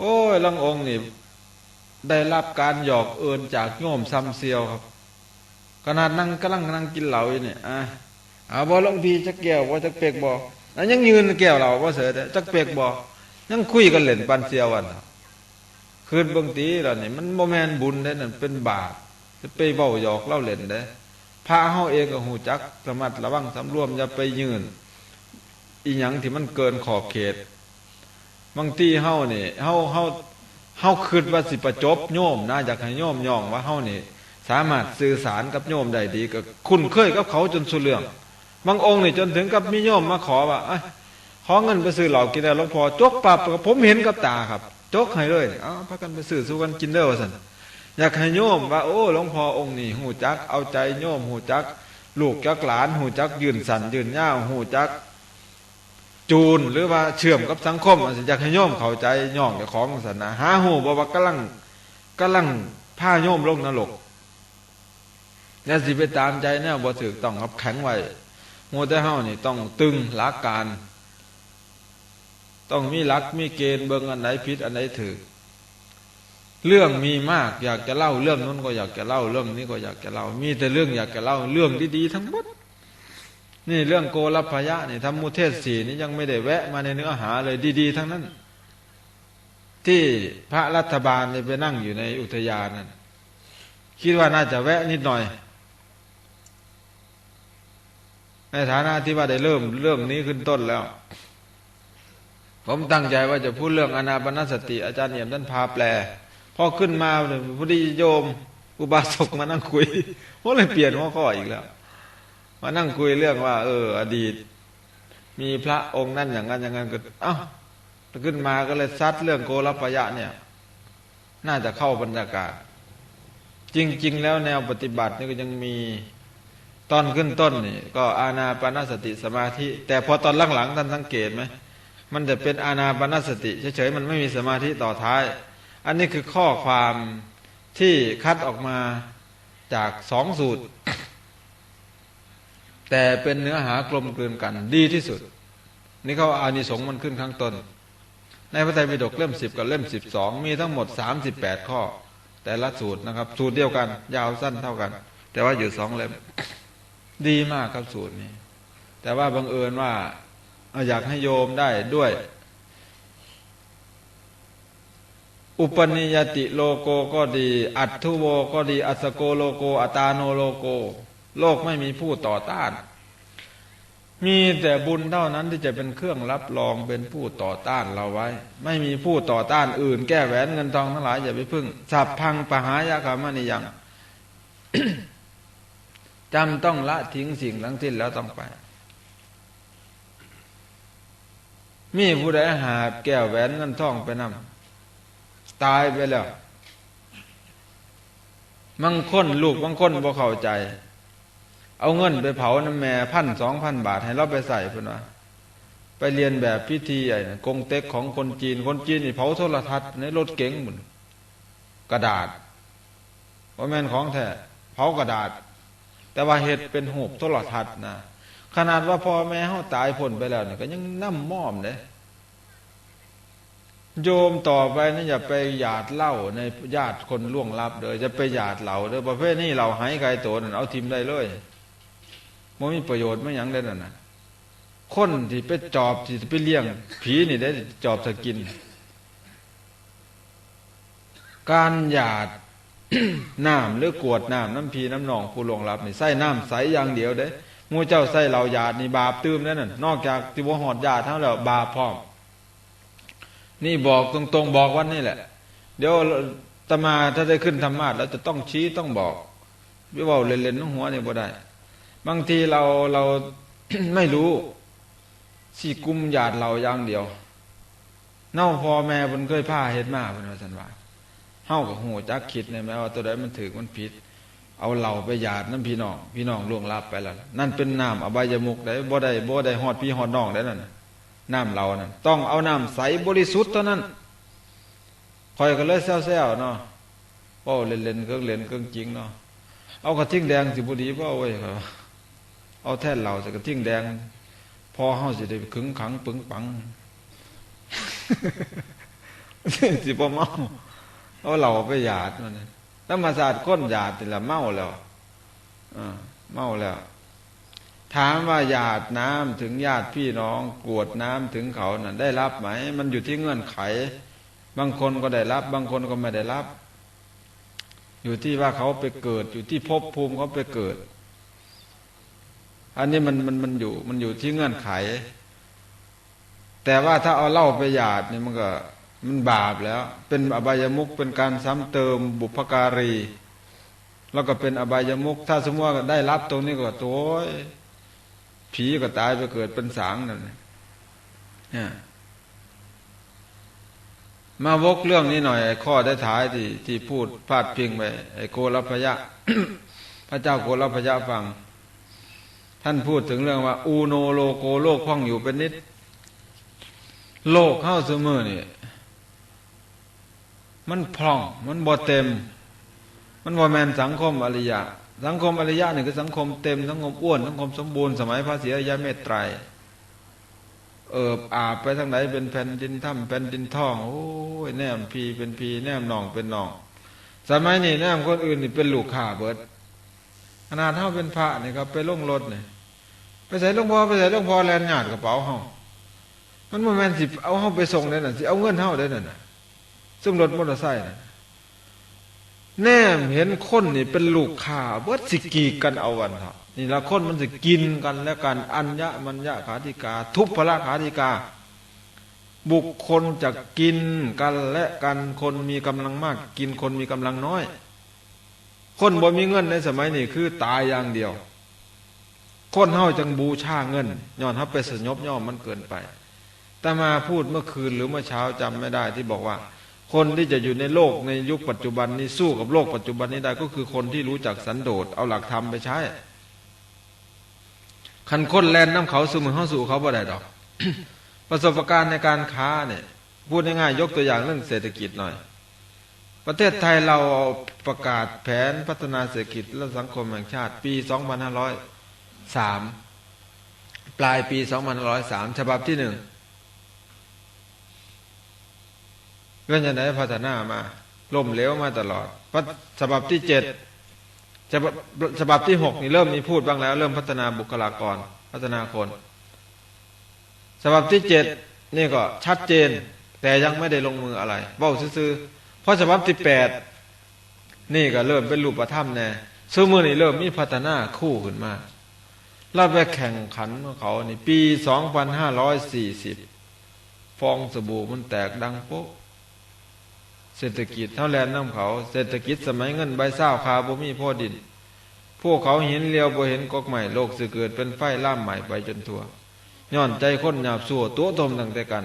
โอ้ยลังองค์นี่ ได้รับการหยอกเอินจากโยมซ้ำเซียวครับขนาดนั่งกำลังนั่งกินเหล้าอยู่เนี่ยอะเอาบ่ลงพีจักแก้วบ่จักเปกบ่อันยังยืนแก้วเราบ่เสือจักเปกบ่ยังคุยกันเล่นปันเซียววันคืนบางทีแล้วนี่ยมันบ่แมนบุญเด้นั่นเป็นบาปจะไปเว้าหยอกเล่าเล่นเด้พระเฮาเองก็หูจักระมัดระวังสำรวมอย่าไปยืน อีหยังที่มันเกินขอบเขต บางทีเฮานี่เฮาเฮาเฮาคิดว่าสิประจบโยมนะอยากให้โยมย่องว่าเฮานี่สามารถสื่อสารกับโยมได้ดีก็คุ้นเคยกับเขาจนสุเรื่อง บางองค์นี่จนถึงกับมีโยมมาขอว่าเอขอเงินไปซื้อเหล้ากินได้หลวงพ่อจกปรับผมเห็นกับตาครับจกให้เลยเอ้าพากันไปซื้อสู้กันกินเด้อว่าซั่นอยากให้โยมว่า โอ้หลวงพ่อองค์นี้หูจัก เอาใจโยมหูจัก ลูกจักหลานหูจักยืนสันยืนย่าวหูจัก จูนหรือว่าเชื่อมกับสังคมอาจจะอยากให้โยมเข้าใจย่องเจ้าของศาสนาหาหูบอกว่ากำลังกำลังพาโยมลงนรกอย่าสิไปตามใจแนวบ่ถือต้องรับแข็งไว้โมแต่เฮานี่ต้องตึงหลักการ ต้องมีหลักมีเกณฑ์เบิ่งอันไหนผิดอันไหนถือเรื่องมีมากอยากจะเล่าเรื่องนู้นก็อยากจะเล่าเรื่องนี้ก็อยากจะเล่า มีแต่เรื่องอยากจะเล่าเรื่องดีๆทั้งหมด นี่เรื่องโกรพยะนี่ทำมุเทศสีนี่ยังไม่ได้แวะมาในเนื้อหาเลยดี ๆ ทั้งนั้น ที่พระรัฐบาลนี่ไปนั่งอยู่ในอุทยานนั่นคิดว่าน่าจะแวะนิดหน่อย ในฐานะที่ว่าได้เริ่มเรื่องนี้ขึ้นต้นแล้ว ผมตั้งใจว่าจะพูดเรื่องอนาปนสติ อาจารย์เอี่ยมท่านพาแปลพอขึ้นมาเนี่ยพอดีโยม อุบาสกมานั่งคุยผมเลยเปลี่ยนหัวข้ออีกแล้ว มานั่งคุยเรื่องว่า เออ อดีต มีพระองค์นั่นอย่างนั้นอย่างนั้นก็เอ้าขึ้นมาก็เลยซัดเรื่องโกรพยะเนี่ย น่าจะเข้าบรรยากาศ จริง ๆ แล้วแนวปฏิบัตินี่ก็ยังมีตอนขึ้นต้นนี่ก็อาณาปณสติสมาธิ แต่พอตอนหลังๆท่านสังเกตไหมมันจะเป็นอาณาปณสติเฉยๆมันไม่มีสมาธิต่อท้าย อันนี้คือข้อความที่คัดออกมาจากสองสูตร แต่เป็นเนื้อหากลมกลืนกัน ดีที่สุด นี่เขาอานิสงส์มันขึ้นข้างต้น ในพระไตรปิฎกเล่มสิบกับเล่มสิบสองมีทั้งหมดสามสิบแปดข้อ แต่ละสูตรนะครับ สูตรเดียวกัน ยาวสั้นเท่ากัน แต่ว่าอยู่สองเล่ม ดีมากครับสูตรนี้ แต่ว่าบังเอิญว่าอยากให้โยมได้ด้วย อุปนิยติโลโกก็ดี อัตถุโวก็ดี อัสโกโลโก อัตาโนโลโก โลกไม่มีผู้ต่อต้าน มีแต่บุญเท่านั้นที่จะเป็นเครื่องรับรองเป็นผู้ต่อต้านเราไว้ ไม่มีผู้ต่อต้านอื่น แก้แหวนเงินทองทั้งหลายอย่าไปพึ่งสับพังปหายากรรมนิยังจำต้องละทิ้งสิ่งทั้งสิ้นแล้วต้องไปมีผู้ใดหาบแก้วแหวนเงินทองไปนำตายไปแล้วบางคนลูกบางคนบ่เข้าใจ เอาเงินไปเผาน้ำแม่พันสองพันบาท ให้เราไปใส่เพื่อนว่าไปเรียนแบบพิธีใหญ่กงเต็กของคนจีน คนจีนนี่เผาโทรทัศน์ในรถเก๋งหมุนกระดาษว่าแม่นของแท้เผากระดาษ แต่ว่าเห็ดเป็นหูบโทรทัศน์นะขนาดว่าพ่อแม่เขาตายพ้นไปแล้วเนี่ยก็ยังน้ำม่อมเลยโยมต่อไปนะอย่าไปหยาดเล้าในญาติคนล่วงลับเลยจะไปหยาดเหล้าเด้อประเภทนี้เราหายไกลตัวนั่นเอาทิมได้เลย มันมีประโยชน์ไม่ยังได้นั่นนะคนที่ไปจอบที่ไปเลี้ยง ผีนี่ได้จอบสกิน การหยาดน้ำหรือกวดน้ำน้ำพีน้ำหนองผู้ลงรับนี่ใส่น้ำใสอย่างเดียวเด้มูเจ้าใส่เหล่าหยาดนี่บาปตื้มนั่นน่ะนอกจากที่ว่าหอดหยาดทั้งแล้วบาปพร้อม นี่บอกตรงๆบอกวันนี้แหละ เดี๋ยวตมาถ้าได้ขึ้นธรรมาสแล้วจะต้องชี้ต้องบอกไม่ว่าเล่นๆน้องหัวนี่บ่ได้ บางทีเราเราไม่รู้สี่กุมหยาดเราอย่างเดียว เน่าพอแม่บนเคยผ้าเห็ดมาเป็นว่าสันว่าเฮากับหูจักคิดในแม้ว่าตัวใดมันถือมันผิด เอาเหล่าไปหยาดน้ำพี่น้องพี่น้องล่วงลับไปแล้ว นั่นเป็นน้ำอบายมุกได้บ่ได้บ่ได้หอดพี่หอดน้องได้นั่นน้ำเรานั่นต้องเอาน้ำใสบริสุทธิ์เท่านั้นคอยกันเลยแซวๆเนาะโอ้เล่นๆเครื่องเล่นเครื่องจริงเนาะเอากระทิ่งแดงสิบุดีพ่อเว้ยครับ เอาแท่นเหล่าใส่กระทิ่งแดง พอเฮาสิได้ขึงขังปึงปังสิบ่เมาเอาเหล่าไปหยาดมันน่ะธรรมศาสตร์ก้นหยาดนี่ละเมาแล้วเมาแล้ว ถามว่าหยาดน้ำถึงญาติพี่น้องกวดน้ำถึงเขาน่ะได้รับไหม มันอยู่ที่เงื่อนไข บางคนก็ได้รับ บางคนก็ไม่ได้รับ อยู่ที่ว่าเขาไปเกิด อยู่ที่ภพภูมิเขาไปเกิด อันนี้มันมันมันอยู่มันอยู่ที่เงื่อนไข แต่ว่าถ้าเอาเหล้าไปหยาดนี่มันก็มันบาปแล้ว เป็นอบายมุกเป็นการซ้ำเติมบุพการี แล้วก็เป็นอบายมุกถ้าสมมติว่าได้รับตรงนี้ก็ตัวผีก็ตายไปเกิดเป็นสางนั่นเนี่ยมาวกเรื่องนี้หน่อยไอ้ข้อได้ท้ายที่ที่พูดพาดพิงไปไอ้โกรพยะ พระเจ้าโกรพยะฟัง ท่านพูดถึงเรื่องว่า อูโนโลโกโลกพ่องอยู่เป็นนิด โลกเข้าเสมอนี่มันพร่อง มันบ่เต็ม มันบ่แมนสังคมอริยะ สังคมอริยะนี่คือสังคมเต็ม สังคมอ้วน สังคมสมบูรณ์ สมัยพระศรีอริยเมตไตร เอิบอาบไปทางไหนเป็นแผ่นดินถ้ำแผ่นดินท่อง โอ้ยแนมพีเป็นพีแนมหนองเป็นหนอง สมัยนี้แนมคนอื่นนี่เป็นลูกข่าเบิด ขนาดเท่าเป็นพระเนี่ครับไปลงรถเนี่ยไปใส่หลวงพ่อไปใส่หลวงพ่อแลนหยาดกระเป๋าเฮามันโมแมนสิเอาเฮาไปส่งได้น่ะสิเอาเงินเฮาได้น่ะซึ่งรถมอเตอร์ไซค์น่ะแนมเห็นคนนี่เป็นลูกข่าเบิดสิกีกันเอาวันเถอะนี่ละคนมันสิกินกันแล้วกันอัญญะมัญญะขาธิกา ทุพพละขาธิกา บุคคลจะกินกันและกันคนมีกำลังมาก กินคนมีกำลังน้อย คนบ่มีเงินในสมัยนี้คือตายอย่างเดียว คนเฮาจังบูชาเงินย้อนเฮาไปสยบย่อมมันเกินไป แต่มาพูดเมื่อคืนหรือเมื่อเช้าจำไม่ได้ที่บอกว่า คนที่จะอยู่ในโลกในยุคปัจจุบันนี้สู้กับโลกปัจจุบันนี้ได้ก็คือคนที่รู้จักสันโดษเอาหลักธรรมไปใช้คันคนแลนน้ำเขาสู่มือเข้าสู่เขาบ่ได้ดอก ประสบการณ์ในการค้าเนี่ยพูดง่ายๆยกตัวอย่างเรื่องเศรษฐกิจหน่อย ประเทศไทยเราประกาศแผนพัฒนาเศรษฐกิจและสังคมแห่งชาติ ปี 2503 ปลายปี 2503 ฉบับที่หนึ่งเรื่องจะไหนพัฒนามา ล่มเหลวมาตลอดฉบับที่เจ็ดฉบับฉบับที่หกนี่เริ่มมีพูดบ้างแล้ว เริ่มพัฒนาบุคลากร พัฒนาคน ฉบับที่เจ็ดนี่ก็ชัดเจน แต่ยังไม่ได้ลงมืออะไรเบ้าซื่อ ราะฉบับที่แปดนี่ก็เริ่มเป็นรูปธรรมแน่ซึ่งมือนี่เริ่มมีพัฒนาคู่ขึ้นมาเราไปแข่งขันของเขานี่ปีสองพันห้าร้อยสี่สิบฟองสบู่มันแตกดังโป๊ะเศรษฐกิจเท่าแลนน้ำเขา เศรษฐกิจสมัยเงินใบเศร้าคาบ่มีพ่อดิน พวกเขาเห็นเลียวบ่เห็นกอกใหม่โลกสืเกิดเป็นไฟล่ามใหม่ไปจนทั่วย้อนใจคนหยาบสั่วตัวตมตั้งแต่กัน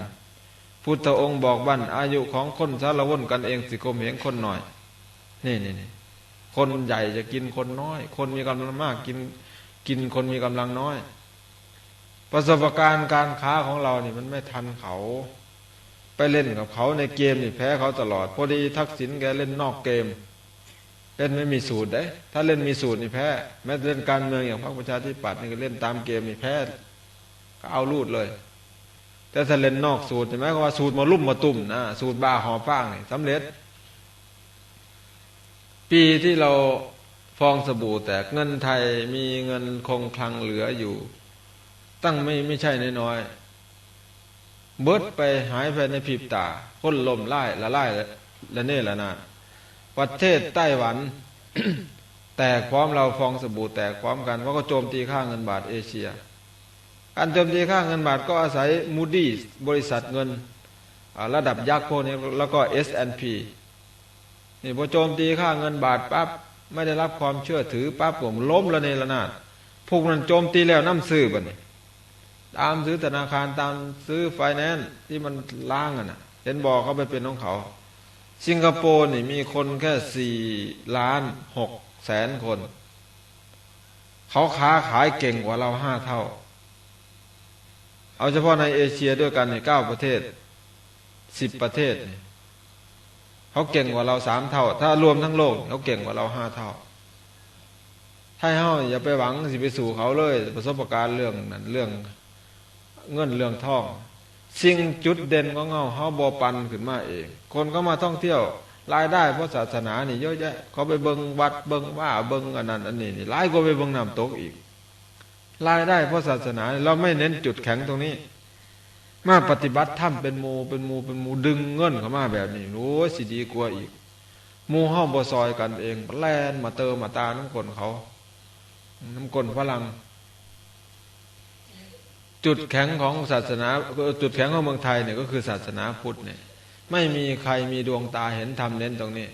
พุทธองค์บอกบันอายุของคนสารวนกันเองสิคมเหงคนหน่อย นี่นี่นี่คนใหญ่จะกินคนน้อย คนมีกำลังมากกินกินคนมีกำลังน้อย ประสบการณ์การค้าของเรานี่มันไม่ทันเขา ไปเล่นกับเขาในเกมนี่แพ้เขาตลอด พอดีทักษิณแกเล่นนอกเกม เล่นไม่มีสูตรได้ ถ้าเล่นมีสูตรนี่แพ้ แม้เล่นการเมืองอย่างพรรคประชาธิปัตย์นี่ก็เล่นตามเกมนี่แพ้ก็เอาลูดเลย แต่ถ้าเล่นนอกสูตรใช่ไหมก็ว่าสูตรมาลุ่มมาตุ่มนะสูตรบาหอฟ้างนี่สำเร็จ ปีที่เราฟองสบู่แตกเงินไทยมีเงินคงคลังเหลืออยู่ ตั้งไม่ไม่ใช่น้อยๆเบิดไปหายไปในผีบตาคนลมไล่ละไล่ละเน่ละนาประเทศไต้หวันแตกพร้อมเราฟองสบู่แตกพร้อมกันเพราะก็โจมตีค่าเงินบาทเอเชีย การโจมตีค่าเงินบาทก็อาศัยมูดี้บริษัทเงินระดับยักษ์พวกนี้แล้วก็ S&P นี่พอโจมตีค่าเงินบาทปั๊บไม่ได้รับความเชื่อถือปั๊บผมล้มละเนระนาดพวกนั้นโจมตีแล้วน้ำซื้อบันี่ตามซื้อธนาคารตามซื้อไฟแนนซ์ที่มันล้างอะนะเห็นบอกเขาไปเป็นของเขา สิงคโปร์นี่มีคนแค่สี่ล้านหกแสนคน เขาค้าขายเก่งกว่าเราห้าเท่า เอาเฉพาะในเอเชียด้วยกันในเก้าประเทศสิบประเทศนี่เขาเก่งกว่าเราสามเท่า ถ้ารวมทั้งโลกเขาเก่งกว่าเราห้าเท่า ถ้าเฮาอย่าไปหวังสิไปสู่เขาเลย ประสบการณ์เรื่องนั้นเรื่องเงินเรื่องทองสิ่งจุดเด่นของเงาเฮาบ่ปันขึ้นมาเอง คนก็มาท่องเที่ยวรายได้เพราะศาสนานี่เยอะแยะเขาไปเบิงวัดเบิงว่าเบิงอันนั้นอันนี้นี่หลายก็ไปเบิงน้ำตกอีก รายได้เพราะศาสนา เราไม่เน้นจุดแข็งตรงนี้ มาปฏิบัติถ้ำเป็นมูเป็นมูเป็นมูดึงเงินเข้ามาแบบนี้โอ้สิดีกว่าอีกมูห้องบ่ซอยกันเองแลนมาเติมมาตาน้ำกลนเขา น้ำกลนฝรั่งจุดแข็งของศาสนา จุดแข็งของเมืองไทยเนี่ยก็คือศาสนาพุทธเนี่ย ไม่มีใครมีดวงตาเห็นธรรมเน้นตรงนี้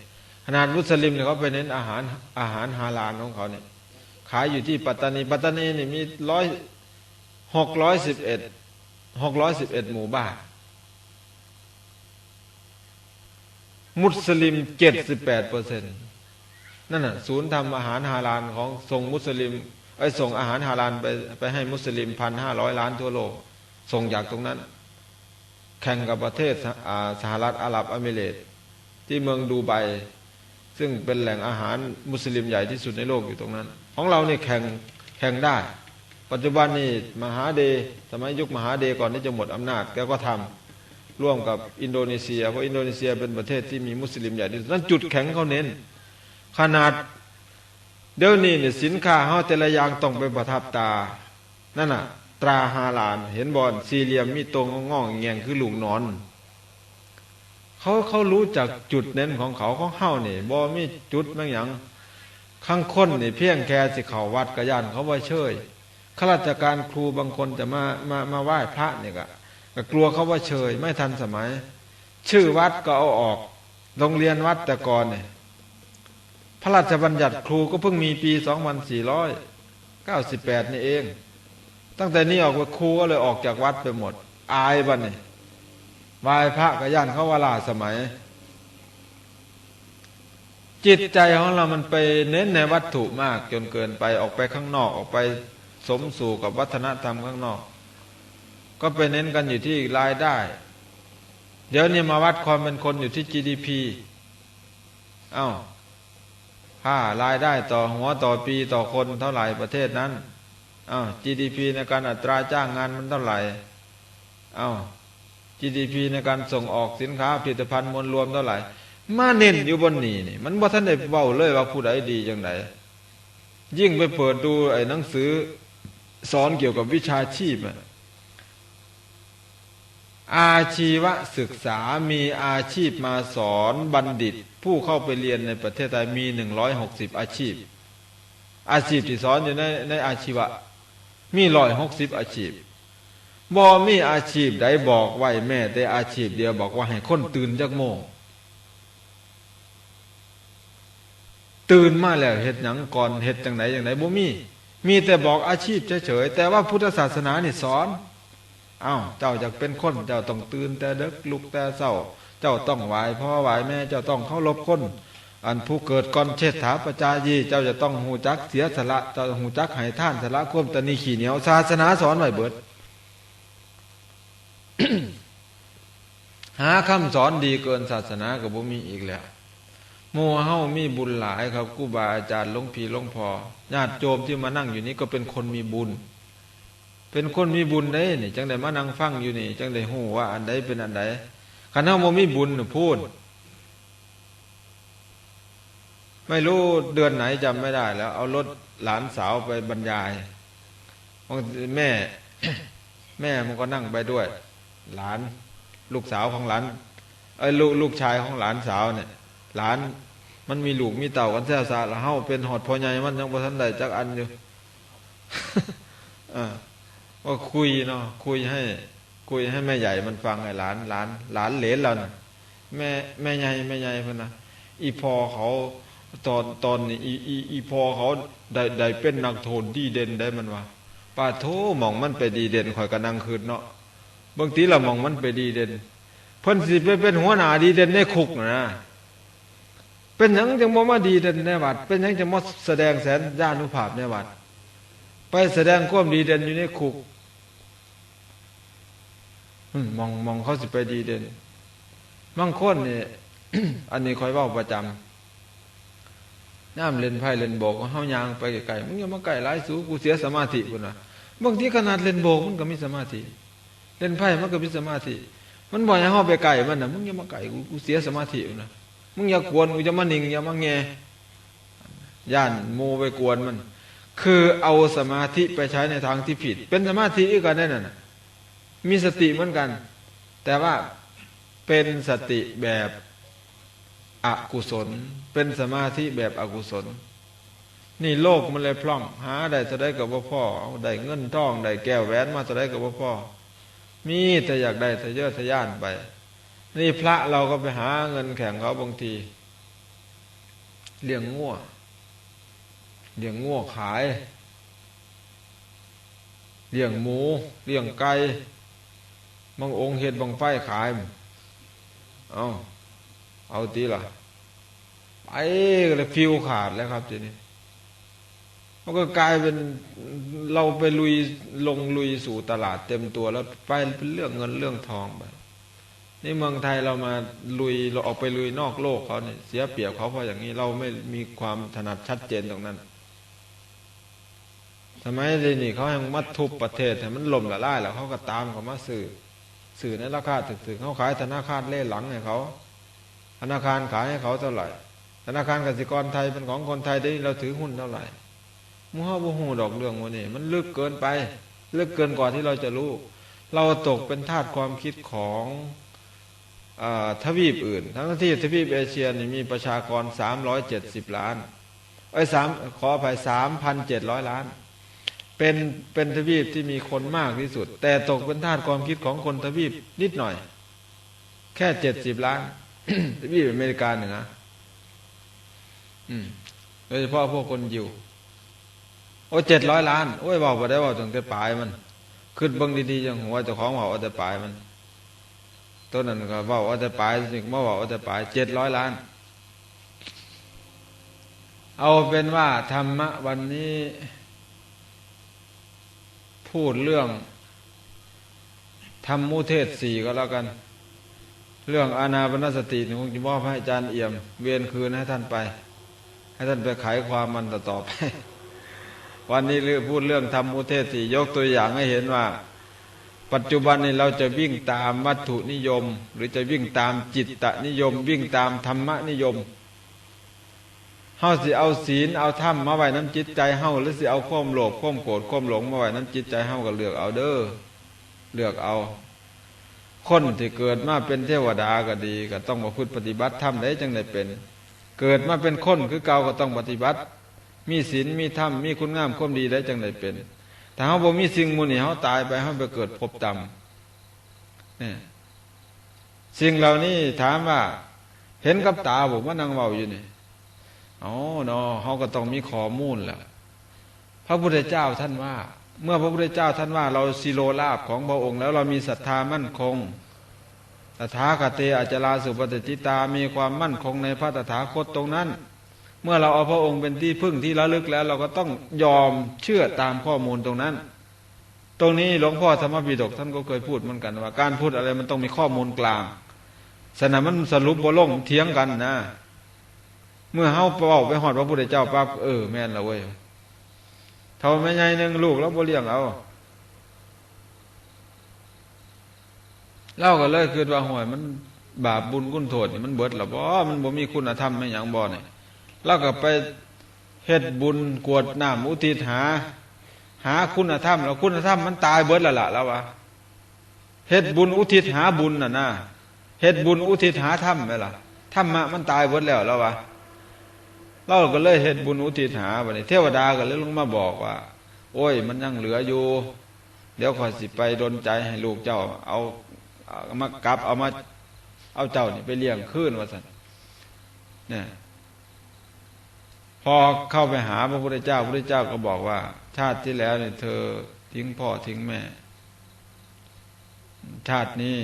ขนาดมุสลิมเนี่ยเขาไปเน้นอาหารอาหารฮาลาลของเขาเนี่ย ขายอยู่ที่ปัตตานี ปัตตานีนี่มีร้อยหกร้อยสิบเอ็ดหกร้อยสิบเอ็ดหมู่บ้าน มุสลิมเจ็ดสิบแปดเปอร์เซ็นต์นั่นน่ะศูนย์ทำอาหารฮาลาลของส่งมุสลิมไอ้ส่งอาหารฮาลาลไปไปให้มุสลิมพันห้าร้อยล้านทั่วโลก ส่งจากตรงนั้น แข่งกับประเทศสหรัฐอาหรับอเมริกที่เมืองดูไบซึ่งเป็นแหล่งอาหารมุสลิมใหญ่ที่สุดในโลกอยู่ตรงนั้น ของเราเนี่ยแข่งแข่งได้ ปัจจุบันนี่มหาเดสมัยยุคมหาเดก่อนที่จะหมดอำนาจแกก็ทำร่วมกับอินโดนีเซีย เพราะอินโดนีเซียเป็นประเทศที่มีมุสลิมใหญ่ที่สุดนั่นจุดแข็งเขาเน้น ขนาดเดี๋ยวนี้เนี่ยสินค้าเขาแต่ละอย่างต้องไปประทับตา นั่นน่ะ ตราฮาลาน เห็นบอลสี่เหลี่ยมมีตรงงองเงียงคือลูกนอนเขาเขารู้จักจุดเน้นของเขาเขาเข้าเนี่ยบอมีจุดบางอย่าง ข้างค้นนี่เพียงแค่สิเขาวัดกระยานเขาว่าเชยข้าราชการครูบางคนจะมามามาไหว้พระเนี่ยก็ก็กลัวเขาว่าเชย ไม่ทันสมัย ชื่อวัดก็เอาออก โรงเรียนวัดแต่ก่อนเนี่ยพระราชบัญญัติครูก็เพิ่งมีปี2498นี่เอง ตั้งแต่นี้ออกว่าครูก็เลยออกจากวัดไปหมด อายบันนี่วายพระกย่านเขาว่าลาสมัย จิตใจของเรามันไปเน้นในวัตถุมากจนเกินไปออกไปข้างนอกออกไปสมสู่กับวัฒนธรรมข้างนอก ก็ไปเน้นกันอยู่ที่รายได้ เดี๋ยวนี้มาวัดความเป็นคนอยู่ที่ GDP เอา้าค่ารายได้ต่อหัวต่อปีต่อคนเท่าไหร่ประเทศนั้นอา้าว GDP ในการอัตราจ้างงานมันเท่าไหร่อา้าว GDP ในการส่งออกสินค้าผลิตภัณฑ์มวลรวมเท่าไหร่ มาเน้นอยู่บนนี้นี่ มันบ่ท่านได้เบ้าเลยว่าผู้ใดดีจังไดยิ่งไปเปิดดูไอ้หนังสือสอนเกี่ยวกับวิชาชีพอาชีวศึกษามีอาชีพมาสอนบัณฑิต ผู้เข้าไปเรียนในประเทศไทยมีหนึ่งร้อยหกสิบอาชีพ อาชีพที่สอนอยู่ในในอาชีวะ มีร้อยหกสิบอาชีพบ่มีอาชีพใดบอกไว้แม่แต่อาชีพเดียวบอกว่าให้คนตื่นจากโมง ตื่นมาแล้วเห็ดหยังก่อนเห็ดจังไหนอย่างไหนบ่มี มีแต่บอกอาชีพเฉยๆแต่ว่าพุทธศาสนานี่สอนอ้าวเจ้าอยากเป็นคนเจ้าต้องตื่นแต่เด็กลุกแต่เศร้า เจ้าต้องไหวพ่อไหวแม่เจ้าต้องเข้ารบคนอันผู้เกิดก่อนเชษฐาประจายีเจ้าจะต้องหูจักเสียสละเจ้าหูจักให้ท่านสละควมตนีขี่เหนียวศาสนาสอนไว้เบิด หาคำสอนดีเกินศาสนากับบ่มีอีกแล้ว มัวเฮามีบุญหลายครับกูบาอาจารย์หลวงพี่หลวงพ่อญาติโยมที่มานั่งอยู่นี้ก็เป็นคนมีบุญ เป็นคนมีบุญได้นี่จังไดมานั่งฟังอยู่นี่ จังไดหูว่า อันใดเป็นอันใดขันเฮาโมมีบุญพูด ไม่รู้เดือนไหนจำไม่ได้ แล้ว เอารถหลานสาวไปบรรยายแม่ แม่มันก็นั่งไปด้วย หลาน ลูกสาวของหลานไอ้ลูกลูกชายของหลานสาวเนี่ย หลาน มันมีลูกมีเต่ากันแท้ซาล้วเฮาเป็นหอดพอใหญ่มันยังบ่ทันได้จักอันอยู่อ่าคุยเนาะคุยให้ คุยให้แม่ใหญ่มันฟังไอ้หลานหลาน หลานเหลนเรานะแม่แม่ใหญ่แม่ใหญ่เพ่นนะอีพอเขาตอนตอนนี้อีอีอีพอเขาได้ได้เป็นนักโทนดีเด่นได้มันว่าป้าโทมองมันไปดีเด่นคอยกระนังคืนเนาะบางทีเรามองมันไปดีเด่นเพิ่นสิไปเป็นหัวหน้าดีเด่นในคุกนะ เป็นยังจังบ่มาดีเด่นในวัด เป็นยังจะมาแสดงแสนญาณุภาพในวัด ไปแสดงความดีเด่นอยู่ในคุกมองมองเขาสิไปดีเด่นบางคนเนี่ยอันนี้คอยว่าประจำน้ำเล่นไพ่เล่นโบกเฮายางไปไกลมึงอย่ามาไกลไล่สูกูเสียสมาธิกูนะบางทีขนาดเล่นโบกมันก็มีสมาธิ เล่นไพ่มันก็มีสมาธิ มันบ่อยให้เฮาไปไก่มันนะมึงอย่ามาไก่กูกูเสียสมาธิอยู่นะ มึงอย่ากวนกูจะมานิ่งอย่ามาแงย่านโมไปกวนมัน คือเอาสมาธิไปใช้ในทางที่ผิด เป็นสมาธิอีกกันได้น่ะมีสติเหมือนกัน แต่ว่าเป็นสติแบบอกุศล เป็นสมาธิแบบอกุศล นี่โลกมันเลยพล่องหาได้จะได้กับว่าพ่อได้เงินทองได้แก้วแหวนมาจะได้กับว่าพ่อ มีแต่อยากได้แต่เยอะทะยานไป นี่พระเราก็ไปหาเงินแข่งเขาบางทีเลี้ยงงัวเลี้ยงงัวขายเลี้ยงหมูเลี้ยงไก่บางองค์เห็ดบางไฟขาย เอาเอาตีล่ะไปเลยฟิวขาดแล้วครับทีนี้มันก็กลายเป็นเราไปลุยลงลุยสู่ตลาดเต็มตัวแล้วไปเป็นเรื่องเงินเรื่องทองไป นี่เมืองไทยเรามาลุยเราออกไปลุยนอกโลกเขาเนี่ยเสียเปรียบเขาเพราะอย่างนี้เราไม่มีความถนัดชัดเจนตรงนั้นทำไมเดี๋ยนี้เขาให้มัดทุบประเทศแต่มันล่มละลายแล้วเขาก็ตามเขามาสื่อ สื่อในราคาถึกๆเขาขายธนาคารเล่หลังให้เขาธนาคารขายให้เขาเท่าไหร่ธนาคารกสิกรไทยเป็นของคนไทยได้เราถือหุ้นเท่าไหร่มูฮับูฮูดอกเรื่องวันนี้มันลึกเกินไป ลึกเกินกว่าที่เราจะรู้ เราตกเป็นทาสความคิดของ ทวีปอื่น ทั้งที่ทวีปเอเชียนี่มีประชากรสามร้อยเจ็ดสิบล้านไอ้สามขออภัยสามพันเจ็ดร้อยล้าน เป็นเป็นทวีปที่มีคนมากที่สุด แต่ตกเป็นทาสความคิดของคนทวีปนิดหน่อย แค่เจ็ดสิบล้านทวีปอเมริกาเหนืออืมโดยเฉพาะพวกคนยิวโอ้เจ็ดร้อยล้าน โอ้ยบอกไปได้ว่าถึงแต่ปลายมัน ขึ้นเบังดีๆจังหัวเจ้าของบอกว่าแต่ปลายมัน ต้นนั้นก็บอกว่าแต่ปลายสิมาบอกว่าแต่ปลายเจ็ดร้อยล้าน เอาเป็นว่าธรรมะวันนี้ พูดเรื่องทำมุเทศสี่ก็แล้วกัน เรื่องอานาปนสตินี่คงจะมอบให้อาจารย์เอี่ยม เวียนคืนให้ท่านไป ให้ท่านไปไขความมันต่อไป วันนี้เรื่องพูดเรื่องทำมุเทศสี่ยกตัวอย่างให้เห็นว่า ปัจจุบันนี้เราจะวิ่งตามวัตถุนิยม หรือจะวิ่งตามจิตตนิยม วิ่งตามธรรมนิยมเฮาสิเอาศีลเอาธรรมมาไว้น้ำจิตใจเฮาหรือสิเอาความโลภความโกรธความหลงมาไว้น้ำจิตใจเฮาก็เลือกเอาเด้อเลือกเอา คนที่เกิดมาเป็นเทวดาก็ดี ก็ต้องมาพุทธปฏิบัติธรรมได้จังได้เป็น เกิดมาเป็นคนคือเก่าก็ต้องปฏิบัติ มีศีลมีธรรมมีคุณงามความดีได้จังได้เป็น ถ้าเขาบ่มีสิ่งมูนี่เขาตายไปเขาไปเกิดพบต่ำเนี่ยสิ่งเหล่านี้ถามว่า เห็นกับตาผมว่านั่งเบาอยู่นี่อ๋อเนาะเขาก็ต้องมีข้อมูลแหละพระพุทธเจ้าท่านว่า เมื่อพระพุทธเจ้าท่านว่า เราสิโลลาบของพระองค์ แล้วเรามีศรัทธามั่นคงตถาคตอาจลาสุปฏิจิตา มีความมั่นคงในพระตถาคตตรงนั้น เมื่อเราเอาพระองค์เป็นที่พึ่งที่ระลึกแล้ว เราก็ต้องยอมเชื่อตามข้อมูลตรงนั้น ตรงนี้หลวงพ่อธรรมบิดกท่านก็เคยพูดเหมือนกันว่า การพูดอะไรมันต้องมีข้อมูลกลางสนะมันสรุปบ่ลงเถียงกันนะ เมื่อเฮาเป่าไปหอดพระพุทธเจ้าปั๊บเออแม่นละเว้ยเท่าแม่ใหญ่หนึ่งลูกแล้วบ่เลี้ยงเอาเล่าก็เลยคือว่าห่วยมันบาปบุญกุนโทษนี่มันเบิดหรอบ่มันบ่มีคุณธรรมไม่อย่างบ่เนี่ย เล่าก็ไปเฮ็ดบุญกวดน้ำอุทิศหา หาคุณธรรมแล้วคุณธรรมมันตายเบิดละละแล้ววะเฮ็ดบุญอุทิศหาบุญน่ะนะเฮ็ดบุญอุทิศหาธรรมไหมล่ะธรรมะมันตายเบิดแล้วแล้ววะเราก็เลยเฮ็ดบุญอุทิศหาบัดนี้เทวดาก็เลยลงมาบอกว่า โอ้ย มันยังเหลืออยู่เดี๋ยวขอสิไปดนใจให้ลูกเจ้า เอาเอามากลับเอามา เอาเจ้านี่ไปเลี้ยงคืนว่าสันเนี่ย พอเข้าไปหาพระพุทธเจ้าพระพุทธเจ้าก็บอกว่า ชาติที่แล้วเนี่ยเธอทิ้งพ่อทิ้งแม่ ชาตินี้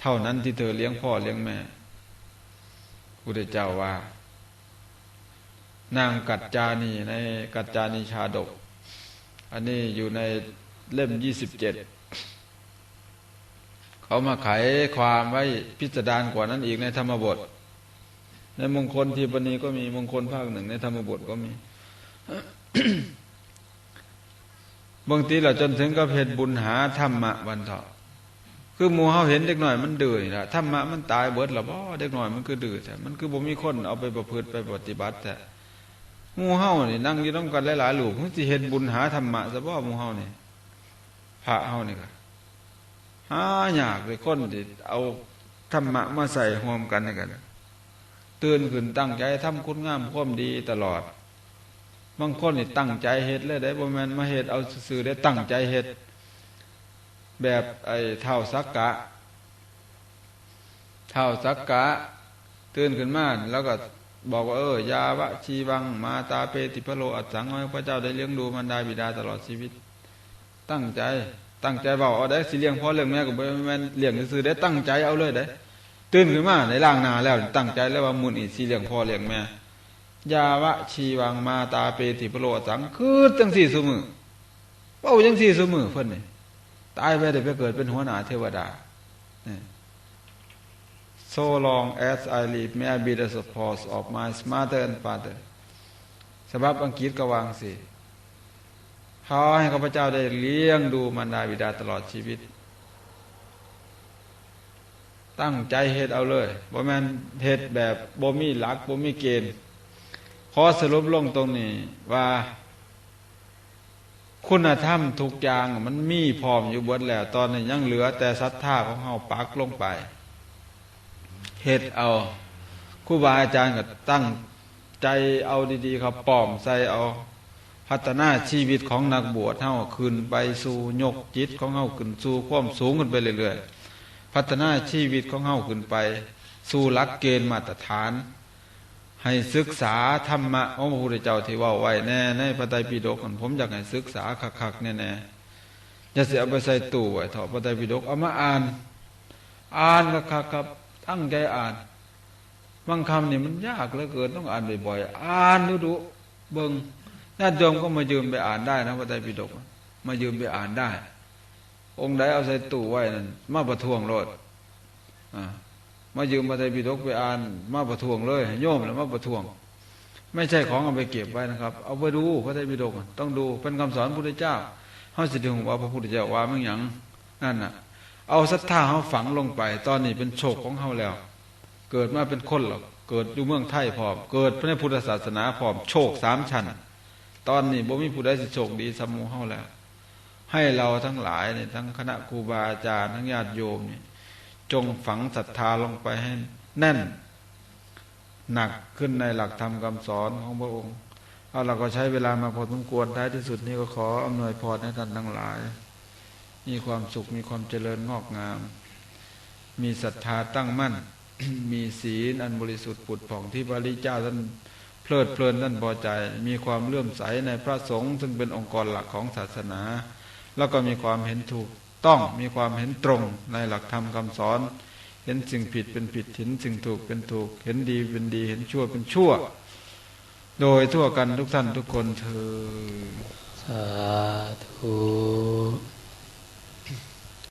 เท่านั้นที่เธอเลี้ยงพ่อเลี้ยงแม่พุทธเจ้าว่า นางกัจจานีในกัจจานีชาดก อันนี้อยู่ในเล่มยี่สิบเจ็ดเขามาไขความไว้พิสดารณากว่านั้นอีกในธรรมบท ในมงคลทีปณีก็มีมงคลภาคหนึ่งในธรรมบทก็มีบางทีเราจนถึงกับเพศบุญหาธรรมะวันเถาะคือหมูเฮาเห็นเด็กหน้อยมันดื้อนี่ล่ะธรรมะมันตายเบิดแล้วบ่เด็กหน้อยมันคือดื้อแต่มันคือบ่มีคนเอาไปประพฤติไปปฏิบัติแต่มูเฮานี่นั่งอยู่นำกันหลายๆลูกมันสิเฮ็ดบุญหาธรรมะซะบ่มูเฮานี่พระเฮานี่ก็หาอยากเลยคนที่เอาธรรมะมาใส่รวมกันนี่กัน ตื่นขึ้นตั้งใจทำคุณงามความดีตลอด บางคนนี่ตั้งใจเฮ็ดเลยได้บ่แมนมาเฮ็ดเอาซื่อได้ตั้งใจเฮ็ดแบบไอ้เท่าสักกะ เท่าสักกะ ตื่นขึ้นมาแล้วก็บอกว่าเออยาวะชีวังมาตาเปติพะโลอัดสังให้พระเจ้าได้เลี้ยงดูมารดาบิดาตลอดชีวิต ตั้งใจ ตั้งใจบอกเอาได้สิเลี้ยงพ่อเลี้ยงแม่ก็บ่แมนเลี้ยงซื่อได้ตั้งใจเอาเลยได้ ตื่นขึ้นมาในร่างนาแล้วตั้งใจแล้วว่ามุนอีสิเลี้ยงพ่อเลี้ยงแม่ยาวะชีวังมาตาเปติพโลสังคือจังสี่สมือเว้าจังสี่สมือเพิ่นนี่ตายไปได้ไปเกิดเป็นหัวหน้าเทวดา So long as I live may I be the support of my mother and father ฉบับอังกฤษก็วางสิขอให้ข้าพเจ้าได้เลี้ยงดูมารดาบิดาตลอดชีวิต ตั้งใจเฮ็ดเอาเลยบ่แมนเฮ็ดแบบบ่มีหลักบ่มีเกณฑ์ขอสรุปลงตรงนี้ว่าคุณธรรมทุกอย่างมันมีพร้อมอยู่บดแล้ว ตอนนี้ยังเหลือแต่ศรัทธาของเฮาปักลงไปเฮ็ดเอาครูบาอาจารย์ก็ตั้งใจเอาดีๆครับป้อมใส่เอา พัฒนาชีวิตของนักบวชเฮาขึ้นไปสู่ยกจิตของเฮาขึ้นสู่ความสูงขึ้นไปเรื่อยๆ พัฒนาชีวิตของเฮาขึ้นไป สู่หลักเกณฑ์มาตรฐาน ให้ศึกษาธรรมะองพระพุทธเจ้าที่ว่าไว้แน่ในพระไตรปิฎกผมอยากให้ศึกษาคักๆแน่ๆอย่าเสียเอาไปใส่ตู้ไว้ถอดพระไตรปิฎกเอามาอ่าน อ่านคักๆครับตั้งใจอ่านบางคำนี่มันยากเหลือเกินต้องอ่านบ่อยๆอ่านดูดูเบิ่งญาติโยมก็มายืมไปอ่านได้นะพระไตรปิฎกมายืมไปอ่านได้ องค์ใดเอาใส่ตู้ไว้นั่นมาประท้วงโลดมายืมมาไตรปิฎกไปอ่าน มาประท้วงเลย โยมแล้วมาประท้วง ไม่ใช่ของเอาไปเก็บไว้นะครับ เอาไปดูพระไตรปิฎกต้องดูเป็นคำสอนพระพุทธเจ้าเฮาสิถึงว่าพระพุทธเจ้าว่ามันหยังนั่นน่ะ เอาศรัทธาเฮาฝังลงไป ตอนนี้เป็นโชคของเฮาแล้ว เกิดมาเป็นคนหรอกเกิดอยู่เมืองไทยพร้อมเกิดในพุทธศาสนาพร้อมโชคสามชั้นตอนนี้บ่มีผู้ใดสิโชคดีสมูเฮาแล้ว ให้เราทั้งหลายเนี่ยทั้งคณะครูบาอาจารย์ทั้งญาติโยมเนี่ยจงฝังศรัทธาลงไปให้แน่น หนักขึ้นในหลักธรรมคำสอนของพระองค์เอาเราก็ใช้เวลามาพอสมควรท้ายที่สุดนี้ก็ขออำนวยพรให้ท่านทั้งหลาย มีความสุขมีความเจริญงอกงาม มีศรัทธาตั้งมั่น มีศีลอันบริสุทธิ์ผุดผ่องที่พระริเจ้าท่านเพลิดเพลินท่านพอใจ มีความเลื่อมใสในพระสงฆ์ซึ่งเป็นองค์กรหลักของศาสนา แล้วก็มีความเห็นถูกต้องมีความเห็นตรงในหลักธรรมคำสอน เห็นสิ่งผิดเป็นผิดเห็นสิ่งถูกเป็นถูก เห็นดีเป็นดี เห็นชั่วเป็นชั่ว โดยทั่วกันทุกท่านทุกคนเธอสาธุ